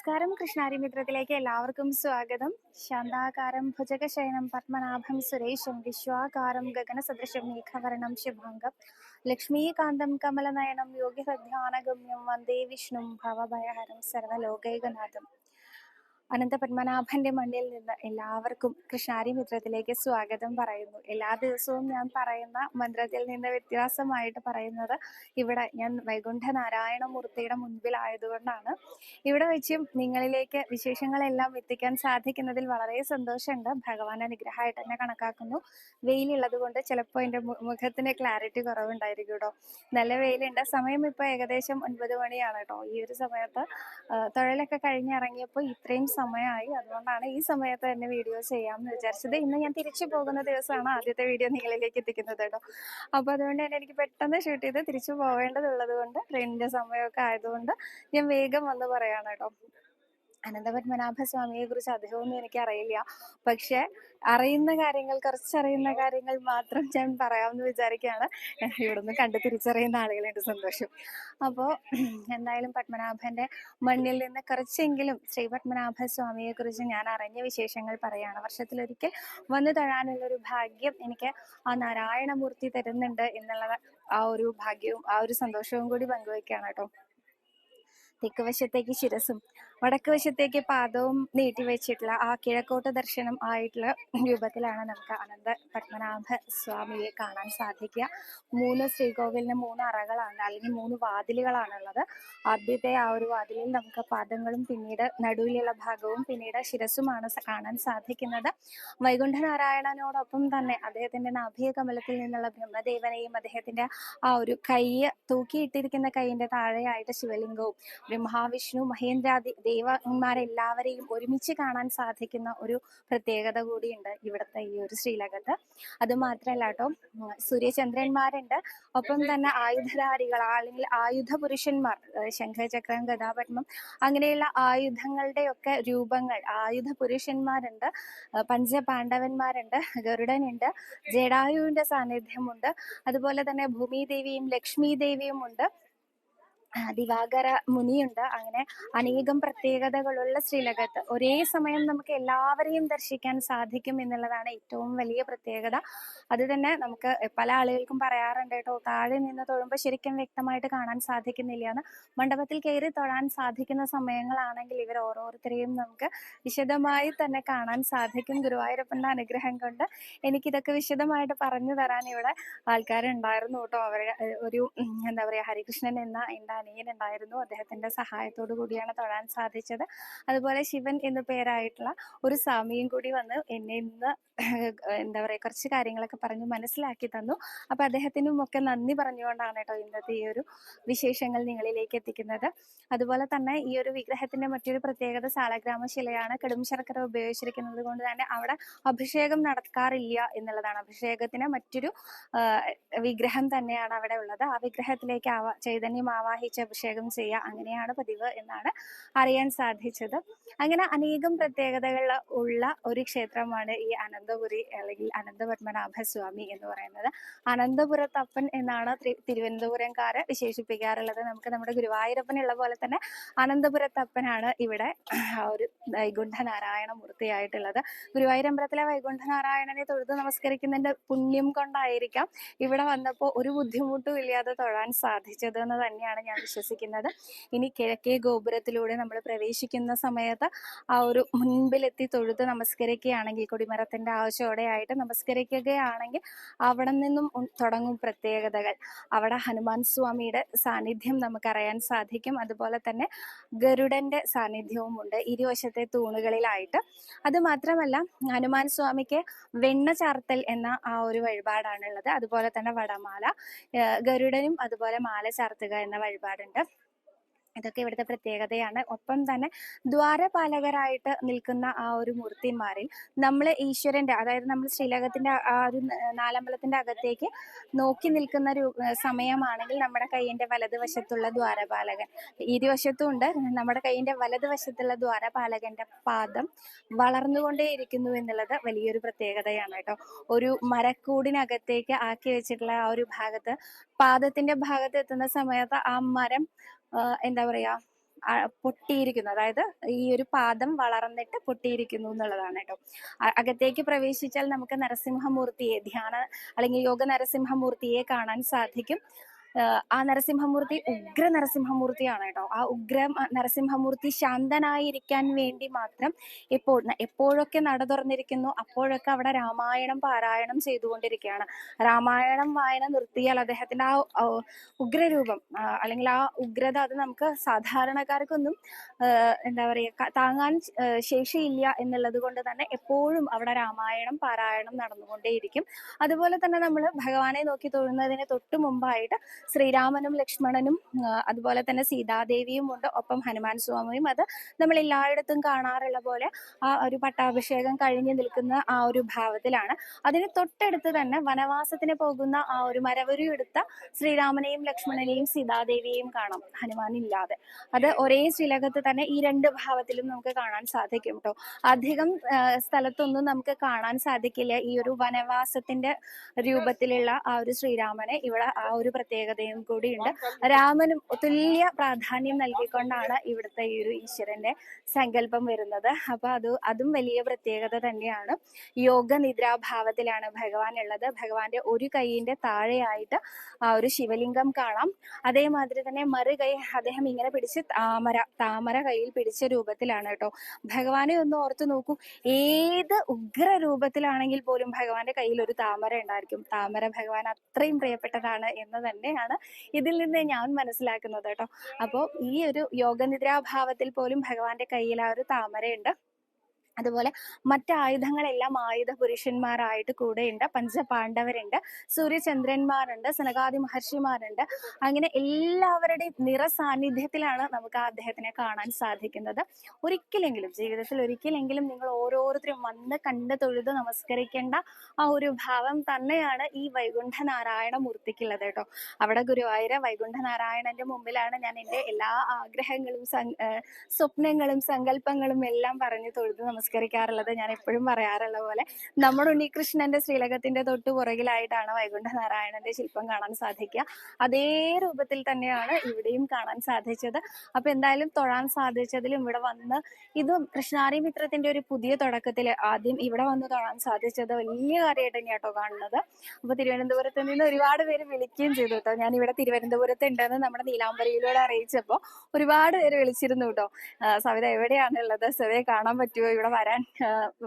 നമസ്കാരം. കൃഷ്ണാരി മിത്രത്തിലേക്ക് എല്ലാവർക്കും സ്വാഗതം. ശാന്താകാരം ഭുജകശയനം പത്മനാഭം സുരേഷം വിശ്വാകാരം ഗഗനസദൃശം മേഘവർണം ശുഭാംഗം. ലക്ഷ്മീകാന്തം കമലനയനം യോഗിഹൃധ്യാനഗമ്യം വന്ദേ വിഷ്ണും ഭവഭയഹരം സർവലോകൈകനാഥം. അനന്ത പത്മനാഭന്റെ മണ്ണിൽ നിന്ന് എല്ലാവർക്കും കൃഷ്ണാരി മിത്രത്തിലേക്ക് സ്വാഗതം പറയുന്നു. എല്ലാ ദിവസവും ഞാൻ പറയുന്ന മന്ത്രത്തിൽ നിന്ന് വ്യത്യാസമായിട്ട് പറയുന്നത് ഇവിടെ ഞാൻ വൈകുണ്ഠ നാരായണ മൂർത്തിയുടെ മുൻപിലായതുകൊണ്ടാണ്. ഇവിടെ വെച്ചും നിങ്ങളിലേക്ക് വിശേഷങ്ങളെല്ലാം എത്തിക്കാൻ സാധിക്കുന്നതിൽ വളരെ സന്തോഷമുണ്ട്. ഭഗവാൻ അനുഗ്രഹമായിട്ട് തന്നെ കണക്കാക്കുന്നു. വെയിലുള്ളത് കൊണ്ട് ചിലപ്പോൾ എന്റെ മുഖത്തിന് ക്ലാരിറ്റി കുറവുണ്ടായിരിക്കും കേട്ടോ. നല്ല വെയിലുണ്ട്. സമയം ഇപ്പോൾ ഏകദേശം ഒൻപത് മണിയാണ് കേട്ടോ. ഈ ഒരു സമയത്ത് തൊഴിലൊക്കെ കഴിഞ്ഞിറങ്ങിയപ്പോൾ ഇത്രയും സമയമായി. അതുകൊണ്ടാണ് ഈ സമയത്ത് തന്നെ വീഡിയോ ചെയ്യാമെന്ന് വിചാരിച്ചത്. ഇന്ന് ഞാൻ തിരിച്ചു പോകുന്ന ദിവസമാണ് ആദ്യത്തെ വീഡിയോ നിങ്ങളിലേക്ക് എത്തിക്കുന്നത് കേട്ടോ. അപ്പോൾ അതുകൊണ്ട് തന്നെ എനിക്ക് പെട്ടെന്ന് ഷൂട്ട് ചെയ്ത് തിരിച്ചു പോവേണ്ടതുള്ളത് കൊണ്ട് ട്രെയിനിന്റെ സമയമൊക്കെ ആയതുകൊണ്ട് ഞാൻ വേഗം വന്ന് പറയാണ് കേട്ടോ. അനന്തപത്മനാഭ സ്വാമിയെ കുറിച്ച് അധികമൊന്നും എനിക്ക് അറിയില്ല പക്ഷെ അറിയുന്ന കാര്യങ്ങൾ കുറച്ചറിയുന്ന കാര്യങ്ങൾ മാത്രം ഞാൻ പറയാമെന്ന് വിചാരിക്കുകയാണ്. ഇവിടുന്ന് കണ്ട് തിരിച്ചറിയുന്ന ആളുകളുണ്ട് സന്തോഷം. അപ്പോൾ എന്തായാലും പത്മനാഭന്റെ മണ്ണിൽ നിന്ന് കുറച്ചെങ്കിലും ശ്രീ പത്മനാഭ സ്വാമിയെ കുറിച്ച് ഞാൻ അറിഞ്ഞ വിശേഷങ്ങൾ പറയാണ് വർഷത്തിലൊരിക്കൽ വന്നു തൊഴാനുള്ള ഒരു ഭാഗ്യം എനിക്ക് ആ നാരായണമൂർത്തി തരുന്നുണ്ട് എന്നുള്ള ആ ഒരു ഭാഗ്യവും ആ ഒരു സന്തോഷവും കൂടി പങ്കുവെക്കുകയാണ് കേട്ടോ. തെക്കുവശത്തേക്ക് ശിരസും വടക്ക് വശത്തേക്ക് പാദവും നീട്ടി വെച്ചിട്ടുള്ള ആ കിഴക്കോട്ട ദർശനം ആയിട്ടുള്ള രൂപത്തിലാണ് നമുക്ക് അനന്ത പത്മനാഭ സ്വാമിയെ കാണാൻ സാധിക്കുക. മൂന്ന് ശ്രീകോവിലിന് മൂന്ന് അറകളാണ് അല്ലെങ്കിൽ മൂന്ന് വാതിലുകളാണുള്ളത്. ആദ്യത്തെ ആ ഒരു വാതിലിൽ നമുക്ക് പാദങ്ങളും പിന്നീട് നടുവിലുള്ള ഭാഗവും പിന്നീട് ശിരസുമാണ് കാണാൻ സാധിക്കുന്നത്. വൈകുണ്ഠനാരായണനോടൊപ്പം തന്നെ അദ്ദേഹത്തിന്റെ നാഭിക കമലത്തിൽ നിന്നുള്ള ബ്രഹ്മദേവനെയും അദ്ദേഹത്തിന്റെ ആ ഒരു കൈ തൂക്കിയിട്ടിരിക്കുന്ന കൈയിന്റെ താഴെയായിട്ട് ശിവലിംഗവും ബ്രഹ്മാവിഷ്ണു മഹേന്ദ്രാദി ദേവന്മാരെല്ലാവരെയും ഒരുമിച്ച് കാണാൻ സാധിക്കുന്ന ഒരു പ്രത്യേകത കൂടിയുണ്ട് ഇവിടുത്തെ ഈ ഒരു ശ്രീലകത്ത്. അത് മാത്രമല്ല കേട്ടോ സൂര്യചന്ദ്രന്മാരുണ്ട്. ഒപ്പം തന്നെ ആയുധധാരികൾ അല്ലെങ്കിൽ ആയുധ പുരുഷന്മാർ ശംഖചക്രം ഗതാപത്മം അങ്ങനെയുള്ള ആയുധങ്ങളുടെ ഒക്കെ രൂപങ്ങൾ ആയുധ പുരുഷന്മാരുണ്ട് പഞ്ചപാണ്ഡവന്മാരുണ്ട് ഗരുഡനുണ്ട് ജഡായുവിന്റെ സാന്നിധ്യമുണ്ട്. അതുപോലെ തന്നെ ഭൂമി ദേവിയും ലക്ഷ്മി ദേവിയും ഉണ്ട് ദിവാകര മുനിയുണ്ട്. അങ്ങനെ അനേകം പ്രത്യേകതകളുള്ള ശ്രീലകത്ത്. ഒരേ സമയം നമുക്ക് എല്ലാവരെയും ദർശിക്കാൻ സാധിക്കും എന്നുള്ളതാണ് ഏറ്റവും വലിയ പ്രത്യേകത. അത് തന്നെ നമുക്ക് പല ആളുകൾക്കും പറയാറുണ്ട് കേട്ടോ താഴെ നിന്ന് തൊഴുമ്പോൾ ശരിക്കും വ്യക്തമായിട്ട് കാണാൻ സാധിക്കുന്നില്ല എന്ന് മണ്ഡപത്തിൽ കയറി തൊഴാൻ സാധിക്കുന്ന സമയങ്ങളാണെങ്കിൽ ഇവർ ഓരോരുത്തരെയും നമുക്ക് വിശദമായി തന്നെ കാണാൻ സാധിക്കും. ഗുരുവായൂരപ്പന്റെ അനുഗ്രഹം കൊണ്ട് എനിക്കിതൊക്കെ വിശദമായിട്ട് പറഞ്ഞു തരാൻ ഇവിടെ ആൾക്കാരുണ്ടായിരുന്നു കേട്ടോ. അവരുടെ ഒരു എന്താ പറയാ ഹരികൃഷ്ണൻ എന്ന എന്റെ അനിയൻ ഉണ്ടായിരുന്നു അദ്ദേഹത്തിന്റെ സഹായത്തോടു കൂടിയാണ് തൊഴാൻ സാധിച്ചത്. അതുപോലെ ശിവൻ എന്നു പേരായിട്ടുള്ള ഒരു സ്വാമിയും കൂടി വന്ന് എന്നെ ഇന്ന് എന്താ പറയാ കുറച്ച് കാര്യങ്ങളൊക്കെ പറഞ്ഞു മനസ്സിലാക്കി തന്നു. അപ്പൊ അദ്ദേഹത്തിനും ഒക്കെ നന്ദി പറഞ്ഞുകൊണ്ടാണ് കേട്ടോ ഇന്നത്തെ ഈ ഒരു വിശേഷങ്ങൾ നിങ്ങളിലേക്ക് എത്തിക്കുന്നത്. അതുപോലെ തന്നെ ഈ ഒരു വിഗ്രഹത്തിന്റെ മറ്റൊരു പ്രത്യേകത സാളഗ്രാമ ശിലയാണ് കടും ശർക്കര ഉപയോഗിച്ചിരിക്കുന്നത് കൊണ്ട് തന്നെ അവിടെ അഭിഷേകം നടക്കാറില്ല എന്നുള്ളതാണ്. അഭിഷേകത്തിന് മറ്റൊരു വിഗ്രഹം തന്നെയാണ് അവിടെ ഉള്ളത്. ആ വിഗ്രഹത്തിലേക്ക് ആവാ ചൈതന്യം ആവാഹിച്ച് അഭിഷേകം ചെയ്യുക അങ്ങനെയാണ് പതിവ് എന്നാണ് അറിയാൻ സാധിച്ചത്. അങ്ങനെ അനേകം പ്രത്യേകതകൾ ഉള്ള ഒരു ക്ഷേത്രമാണ് ഈ അനന്തപുരി അല്ലെങ്കിൽ അനന്തപത്മനാഭ സ്വാമി എന്ന് പറയുന്നത്. അനന്തപുരത്തപ്പൻ എന്നാണ് തിരുവനന്തപുരംകാര് വിശേഷിപ്പിക്കാറുള്ളത്. നമുക്ക് നമ്മുടെ ഗുരുവായൂരപ്പനുള്ള പോലെ തന്നെ അനന്തപുരത്തപ്പനാണ് ഇവിടെ ഒരു വൈകുണ്ഠനാരായണ മൂർത്തിയായിട്ടുള്ളത്. ഗുരുവായൂരമ്പലത്തിലെ വൈകുണ്ഠനാരായണനെ തൊഴുത് നമസ്കരിക്കുന്നതിന്റെ പുണ്യം കൊണ്ടായിരിക്കാം ഇവിടെ വന്നപ്പോൾ ഒരു ബുദ്ധിമുട്ടും ഇല്ലാതെ തൊഴാൻ സാധിച്ചത് എന്ന് തന്നെയാണ് ഞാൻ വിശ്വസിക്കുന്നത്. ഇനി കിഴക്കേ ഗോപുരത്തിലൂടെ നമ്മൾ പ്രവേശിക്കുന്ന സമയത്ത് ആ ഒരു മുൻപിലെത്തി തൊഴുത് നമസ്കരിക്കുകയാണെങ്കിൽ കൊടിമരത്തിന്റെ ആവശ്യത്തോടെയായിട്ട് നമസ്കരിക്കുകയാണെങ്കിൽ അവിടെ നിന്നും തുടങ്ങും പ്രത്യേകതകൾ. അവിടെ ഹനുമാൻ സ്വാമിയുടെ സാന്നിധ്യം നമുക്കറിയാൻ സാധിക്കും. അതുപോലെ തന്നെ ഗരുഡന്റെ സാന്നിധ്യവും ഉണ്ട്. ഇരുവശത്തെ തൂണുകളിലായിട്ട്. അത് മാത്രമല്ല ഹനുമാൻ സ്വാമിക്ക് വെണ്ണ ചാർത്തൽ എന്ന ആ ഒരു വഴിപാടാണുള്ളത്. അതുപോലെ തന്നെ വടമാല ഗരുഡനും അതുപോലെ മാല ചാർത്തുക എന്ന garden depth ne? ഇതൊക്കെ ഇവിടുത്തെ പ്രത്യേകതയാണ്. ഒപ്പം തന്നെ ദ്വാരപാലകരായിട്ട് നിൽക്കുന്ന ആ ഒരു മൂർത്തിമാരിൽ നമ്മൾ ഈശ്വരന്റെ അതായത് നമ്മൾ ശ്രീലകത്തിന്റെ ആ ഒരു നാലമ്പലത്തിന്റെ അകത്തേക്ക് നോക്കി നിൽക്കുന്ന ഒരു സമയമാണെങ്കിൽ നമ്മുടെ കൈയിന്റെ വലതുവശത്തുള്ള ദ്വാരപാലകൻ ഇരുവശത്തും ഉണ്ട്. നമ്മുടെ കൈയിന്റെ വലതുവശത്തുള്ള ദ്വാരപാലകന്റെ പാദം വളർന്നുകൊണ്ടേയിരിക്കുന്നു എന്നുള്ളത് വലിയൊരു പ്രത്യേകതയാണ് കേട്ടോ. ഒരു മരക്കൂടിനകത്തേക്ക് ആക്കി വെച്ചിട്ടുള്ള ആ ഒരു ഭാഗത്ത് പാദത്തിന്റെ ഭാഗത്ത് എത്തുന്ന സമയത്ത് ആ മരം എന്താ പറയാ പൊട്ടിയിരിക്കുന്നു. അതായത് ഈ ഒരു പാദം വളർന്നിട്ട് പൊട്ടിയിരിക്കുന്നു എന്നുള്ളതാണ് കേട്ടോ. അകത്തേക്ക് പ്രവേശിച്ചാൽ നമുക്ക് നരസിംഹമൂർത്തിയെ ധ്യാന അല്ലെങ്കിൽ യോഗ നരസിംഹമൂർത്തിയെ കാണാൻ സാധിക്കും. ആ നരസിംഹമൂർത്തി ഉഗ്ര നരസിംഹമൂർത്തിയാണ് കേട്ടോ. ആ ഉഗ്ര നരസിംഹമൂർത്തി ശാന്തനായിരിക്കാൻ വേണ്ടി മാത്രം എപ്പോൾ എപ്പോഴൊക്കെ നട തുറന്നിരിക്കുന്നു അപ്പോഴൊക്കെ അവിടെ രാമായണം പാരായണം ചെയ്തുകൊണ്ടിരിക്കുകയാണ്. രാമായണം വായന നിർത്തിയാൽ അദ്ദേഹത്തിന്റെ ആ ആ ഉഗ്രരൂപം അല്ലെങ്കിൽ ആ ഉഗ്രത അത് നമുക്ക് സാധാരണക്കാർക്കൊന്നും എന്താ പറയുക താങ്ങാൻ ശേഷിയില്ല എന്നുള്ളത് കൊണ്ട് തന്നെ എപ്പോഴും അവിടെ രാമായണം പാരായണം നടന്നുകൊണ്ടേയിരിക്കും. അതുപോലെ തന്നെ നമ്മൾ ഭഗവാനെ നോക്കി തൊഴുന്നതിന് തൊട്ട് മുമ്പായിട്ട് ശ്രീരാമനും ലക്ഷ്മണനും അതുപോലെ തന്നെ സീതാദേവിയും ഉണ്ട്. ഒപ്പം ഹനുമാൻ സ്വാമിയും. അത് നമ്മൾ എല്ലായിടത്തും കാണാറുള്ള പോലെ ആ ഒരു പട്ടാഭിഷേകം കഴിഞ്ഞു നിൽക്കുന്ന ആ ഒരു ഭാവത്തിലാണ്. അതിന് തൊട്ടടുത്ത് തന്നെ വനവാസത്തിന് പോകുന്ന ആ ഒരു മരവരു എടുത്ത ശ്രീരാമനെയും ലക്ഷ്മണനെയും സീതാദേവിയെയും കാണാം. ഹനുമാൻ ഇല്ലാതെ. അത് ഒരേ ശ്രീലകത്ത് തന്നെ ഈ രണ്ട് ഭാവത്തിലും നമുക്ക് കാണാൻ സാധിക്കും കേട്ടോ അധികം സ്ഥലത്തൊന്നും നമുക്ക് കാണാൻ സാധിക്കില്ല ഈ ഒരു വനവാസത്തിന്റെ രൂപത്തിലുള്ള ആ ഒരു ശ്രീരാമനെ. ഇവിടെ ആ ഒരു പ്രത്യേകതയും കൂടിയുണ്ട്. രാമനും തുല്യ പ്രാധാന്യം നൽകിക്കൊണ്ടാണ് ഇവിടുത്തെ ഈ ഒരു ഈശ്വരന്റെ സങ്കല്പം വരുന്നത്. അപ്പൊ അത് അതും വലിയ പ്രത്യേകത തന്നെയാണ്. യോഗ നിദ്രാഭാവത്തിലാണ് ഭഗവാൻ ഉള്ളത്. ഭഗവാന്റെ ഒരു കൈയിന്റെ താഴെയായിട്ട് ആ ഒരു ശിവലിംഗം കാണാം. അതേമാതിരി തന്നെ മറു കൈ അദ്ദേഹം ഇങ്ങനെ പിടിച്ച് താമര താമര കയ്യിൽ പിടിച്ച രൂപത്തിലാണ് കേട്ടോ. ഭഗവാനെ ഒന്ന് ഓർത്ത് നോക്കൂ. ഏത് ഉഗ്ര രൂപത്തിലാണെങ്കിൽ പോലും ഭഗവാന്റെ കയ്യിൽ ഒരു താമര ഉണ്ടായിരിക്കും. താമര ഭഗവാൻ അത്രയും പ്രിയപ്പെട്ടതാണ് എന്ന് തന്നെയാണ് ഇതിൽ നിന്ന് ഞാൻ മനസ്സിലാക്കുന്നത് കേട്ടോ. അപ്പോൾ ഈ ഒരു യോഗനിദ്രാഭാവത്തിൽ പോലും ഭഗവാന്റെ കയ്യിൽ ആ ഒരു താമരയുണ്ട്. അതുപോലെ മറ്റ് ആയുധങ്ങളെല്ലാം ആയുധ പുരുഷന്മാരായിട്ട് കൂടെയുണ്ട്. പഞ്ചപാണ്ഡവരുണ്ട് സൂര്യചന്ദ്രന്മാരുണ്ട് സനകാദി മഹർഷിമാരുണ്ട്. അങ്ങനെ എല്ലാവരുടെയും നിറ സാന്നിധ്യത്തിലാണ് നമുക്ക് അദ്ദേഹത്തിനെ കാണാൻ സാധിക്കുന്നത്. ഒരിക്കലെങ്കിലും ജീവിതത്തിൽ ഒരിക്കലെങ്കിലും നിങ്ങൾ ഓരോരുത്തരും വന്ന് കണ്ട് തൊഴുത് നമസ്കരിക്കേണ്ട ആ ഒരു ഭാവം തന്നെയാണ് ഈ വൈകുണ്ഠനാരായണ മൂർത്തിക്കുള്ളത് കേട്ടോ. അവിടെ ഗുരുവായൂര വൈകുണ്ഠനാരായണന്റെ മുമ്പിലാണ് ഞാൻ എന്റെ എല്ലാ ആഗ്രഹങ്ങളും സ്വപ്നങ്ങളും സങ്കല്പങ്ങളും എല്ലാം പറഞ്ഞ് തൊഴുത് നമസ്കരിക്കാറുള്ളത് ഞാൻ എപ്പോഴും പറയാറുള്ള പോലെ. നമ്മുടെ ഉണ്ണികൃഷ്ണന്റെ ശ്രീലകത്തിന്റെ തൊട്ട് പുറകിലായിട്ടാണ് വൈകുണ്ഠ നാരായണന്റെ ശില്പം കാണാൻ സാധിക്കുക. അതേ രൂപത്തിൽ തന്നെയാണ് ഇവിടെയും കാണാൻ സാധിച്ചത്. അപ്പൊ എന്തായാലും തൊഴാൻ സാധിച്ചതിലും ഇവിടെ വന്ന് ഇത് കൃഷ്ണാരി മിത്രത്തിന്റെ ഒരു പുതിയ തുടക്കത്തിൽ ആദ്യം ഇവിടെ വന്ന് തൊഴാൻ സാധിച്ചത് വലിയ കാര്യമായിട്ട് കേട്ടോ കാണുന്നത്. അപ്പൊ തിരുവനന്തപുരത്ത് നിന്ന് ഒരുപാട് പേര് വിളിക്കുകയും ചെയ്തു കേട്ടോ. ഞാൻ ഇവിടെ തിരുവനന്തപുരത്ത് ഉണ്ടെന്ന് നമ്മുടെ നീലാംബരയിലൂടെ അറിയിച്ചപ്പോൾ ഒരുപാട് പേര് വിളിച്ചിരുന്നു കേട്ടോ. സവിത എവിടെയാണുള്ളത്? സവിതയെ കാണാൻ പറ്റുമോ ഇവിടെ വരാൻ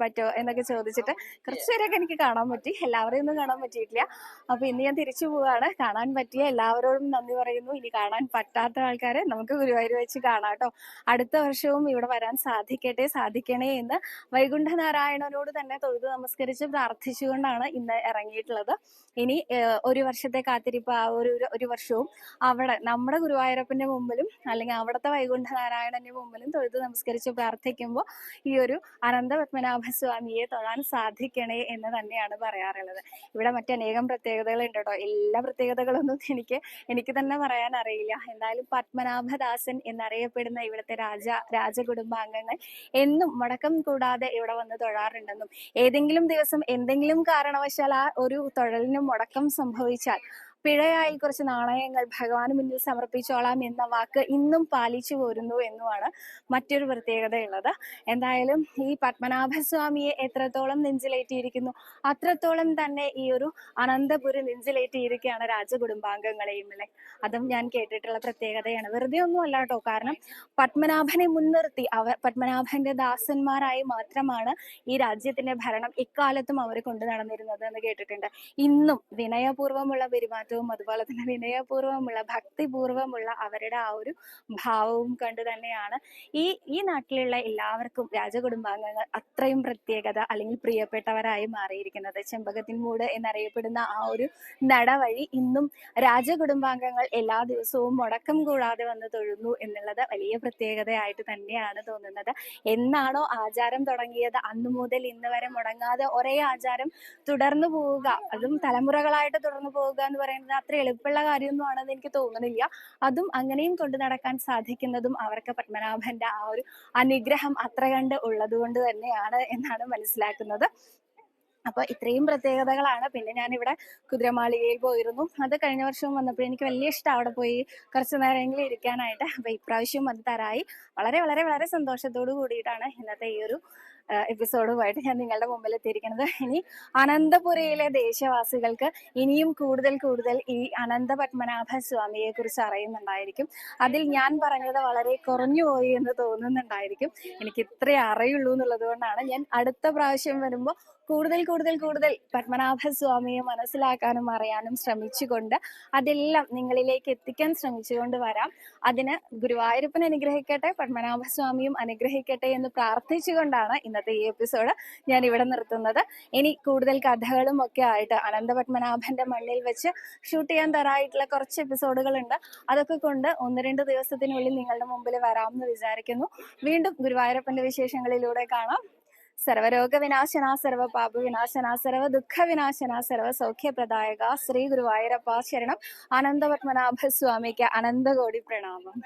പറ്റുമോ എന്നൊക്കെ ചോദിച്ചിട്ട് കുറച്ച് എനിക്ക് കാണാൻ പറ്റി. എല്ലാവരെയും ഒന്നും കാണാൻ പറ്റിയിട്ടില്ല. അപ്പൊ ഇന്ന് ഞാൻ തിരിച്ചു പോവാണ്. കാണാൻ പറ്റിയ എല്ലാവരോടും നന്ദി പറയുന്നു. ഇനി കാണാൻ പറ്റാത്ത ആൾക്കാരെ നമുക്ക് ഗുരുവായൂർ വെച്ച് കാണാം കേട്ടോ. അടുത്ത വർഷവും ഇവിടെ വരാൻ സാധിക്കട്ടെ സാധിക്കണേ എന്ന് വൈകുണ്ഠനാരായണനോട് തന്നെ തൊഴുത് നമസ്കരിച്ച് പ്രാർത്ഥിച്ചുകൊണ്ടാണ് ഇന്ന് ഇറങ്ങിയിട്ടുള്ളത്. ഇനി ഒരു വർഷത്തെ കാത്തിരിപ്പ് ആ ഒരു- ഒരു വർഷവും അവിടെ നമ്മുടെ ഗുരുവായൂരപ്പന്റെ മുമ്പിലും അല്ലെങ്കിൽ അവിടുത്തെ വൈകുണ്ഠനാരായണന്റെ മുമ്പിലും തൊഴുത് നമസ്കരിച്ച് പ്രാർത്ഥിക്കുമ്പോൾ ഈ ഒരു അനന്ത പത്മനാഭ സ്വാമിയെ തൊഴാൻ സാധിക്കണേ എന്ന് തന്നെയാണ് പറയാറുള്ളത്. ഇവിടെ മറ്റനേകം പ്രത്യേകതകളുണ്ട് കേട്ടോ എല്ലാ പ്രത്യേകതകളൊന്നും എനിക്ക് എനിക്ക് തന്നെ പറയാൻ അറിയില്ല. എന്തായാലും പത്മനാഭദാസൻ എന്നറിയപ്പെടുന്ന ഇവിടുത്തെ രാജ രാജകുടുംബാംഗങ്ങൾ എന്നും മുടക്കം കൂടാതെ ഇവിടെ വന്ന് തൊഴാറുണ്ടെന്നും ഏതെങ്കിലും ദിവസം എന്തെങ്കിലും കാരണവശാൽ ആ ഒരു തൊഴലിന് മുടക്കം സംഭവിച്ചാൽ പിഴയായി കുറച്ച് നാണയങ്ങൾ ഭഗവാന് മുന്നിൽ സമർപ്പിച്ചോളാം എന്ന വാക്ക് ഇന്നും പാലിച്ചു പോരുന്നു എന്നുമാണ് മറ്റൊരു പ്രത്യേകതയുള്ളത്. എന്തായാലും ഈ പത്മനാഭസ്വാമിയെ എത്രത്തോളം നെഞ്ചിലേറ്റിയിരിക്കുന്നു അത്രത്തോളം തന്നെ ഈ ഒരു അനന്തപുരി നെഞ്ചിലേറ്റിയിരിക്കുകയാണ് രാജകുടുംബാംഗങ്ങളെയും അല്ലെ? അതും ഞാൻ കേട്ടിട്ടുള്ള പ്രത്യേകതയാണ്. വെറുതെ ഒന്നും അല്ല കേട്ടോ. കാരണം പത്മനാഭനെ മുൻനിർത്തി അവർ പത്മനാഭന്റെ ദാസന്മാരായി മാത്രമാണ് ഈ രാജ്യത്തിന്റെ ഭരണം ഇക്കാലത്തും അവർ കൊണ്ടു നടന്നിരുന്നത് എന്ന് കേട്ടിട്ടുണ്ട്. ഇന്നും വിനയപൂർവമുള്ള പെരുമാറ്റവും അതുപോലെ തന്നെ വിനയപൂർവമുള്ള ഭക്തിപൂർവമുള്ള അവരുടെ ആ ഒരു ഭാവവും കണ്ടു തന്നെയാണ്. ഈ ഈ നാട്ടിലുള്ള എല്ലാവർക്കും രാജകുടുംബാംഗങ്ങൾ അത്രയും പ്രത്യേകത അല്ലെങ്കിൽ പ്രിയപ്പെട്ടവരായി മാറിയിരിക്കുന്നത്. ചെമ്പകത്തിൻ മൂട് എന്നറിയപ്പെടുന്ന ആ ഒരു നടവഴി ഇന്നും രാജകുടുംബാംഗങ്ങൾ എല്ലാ ദിവസവും മുടക്കം കൂടാതെ വന്ന് തൊഴുന്നു എന്നുള്ളത് വലിയ പ്രത്യേകതയായിട്ട് തന്നെയാണ് തോന്നുന്നത്. എന്നാണോ ആചാരം തുടങ്ങിയത്? അന്നു മുതൽ ഇന്ന് വരെ മുടങ്ങാതെ ഒരേ ആചാരം തുടർന്നു പോവുക. അതും തലമുറകളായിട്ട് തുടർന്നു പോവുക എന്ന് പറയുന്നത് അത്ര എളുപ്പമുള്ള കാര്യമൊന്നും ആണെന്ന് എനിക്ക് തോന്നുന്നില്ല. അതും അങ്ങനെയും കൊണ്ടു നടക്കാൻ സാധിക്കുന്നതും അവർക്ക് പത്മനാഭന്റെ ആ ഒരു അനുഗ്രഹം അത്ര കണ്ട് ഉള്ളത് കൊണ്ട് തന്നെയാണ് എന്നാണ് മനസ്സിലാക്കുന്നത്. അപ്പൊ ഇത്രയും പ്രത്യേകതകളാണ്. പിന്നെ ഞാൻ ഇവിടെ കുതിരമാളികയിൽ പോയിരുന്നു. അത് കഴിഞ്ഞ വർഷവും വന്നപ്പോൾ എനിക്ക് വലിയ ഇഷ്ടം അവിടെ പോയി കുറച്ച് നേരമെങ്കിലും ഇരിക്കാനായിട്ട്. അപ്പൊ ഇപ്രാവശ്യം അത് തരായി. വളരെ വളരെ വളരെ സന്തോഷത്തോടു കൂടിയിട്ടാണ് ഇന്നത്തെ ഈ ഒരു എപ്പിസോഡുമായിട്ട് ഞാൻ നിങ്ങളുടെ മുമ്പിൽ എത്തിയിരിക്കുന്നത് ഇനി അനന്തപുരയിലെ ദേശവാസികൾക്ക് ഇനിയും കൂടുതൽ കൂടുതൽ ഈ അനന്ത പത്മനാഭ സ്വാമിയെ കുറിച്ച് അറിയുന്നുണ്ടായിരിക്കും. അതിൽ ഞാൻ പറഞ്ഞത് വളരെ കുറഞ്ഞു പോയി എന്ന് തോന്നുന്നുണ്ടായിരിക്കും. എനിക്ക് ഇത്രേ അറിയുള്ളൂ എന്നുള്ളത് കൊണ്ടാണ് ഞാൻ അടുത്ത പ്രാവശ്യം വരുമ്പോൾ കൂടുതൽ കൂടുതൽ കൂടുതൽ പത്മനാഭ സ്വാമിയെ മനസ്സിലാക്കാനും അറിയാനും ശ്രമിച്ചുകൊണ്ട് അതെല്ലാം നിങ്ങളിലേക്ക് എത്തിക്കാൻ ശ്രമിച്ചുകൊണ്ട് വരാം. അതിന് ഗുരുവായൂരപ്പൻ അനുഗ്രഹിക്കട്ടെ പത്മനാഭ സ്വാമിയും അനുഗ്രഹിക്കട്ടെ എന്ന് പ്രാർത്ഥിച്ചുകൊണ്ടാണ് ഇന്നത്തെ ഈ എപ്പിസോഡ് ഞാൻ ഇവിടെ നിർത്തുന്നത്. ഇനി കൂടുതൽ കഥകളും ഒക്കെ ആയിട്ട് അനന്തപത്മനാഭന്റെ മണ്ണിൽ വെച്ച് ഷൂട്ട് ചെയ്യാൻ തരായിട്ടുള്ള കുറച്ച് എപ്പിസോഡുകൾ ഉണ്ട്. അതൊക്കെ കൊണ്ട് ഒന്ന് രണ്ട് ദിവസത്തിനുള്ളിൽ നിങ്ങളുടെ മുമ്പിൽ വരാമെന്ന് വിചാരിക്കുന്നു. വീണ്ടും ഗുരുവായൂരപ്പന്റെ വിശേഷങ്ങളിലൂടെ കാണാം. സർവരോഗ വിനാശന സർവ പാപ വിനാശന സർവ ദുഃഖ വിനാശന സർവ സൗഖ്യപ്രദായക ശ്രീ ഗുരുവായൂരപ്പ ശരണം. അനന്തപത്മനാഭ സ്വാമിക്ക് അനന്തകോടി പ്രണാമം.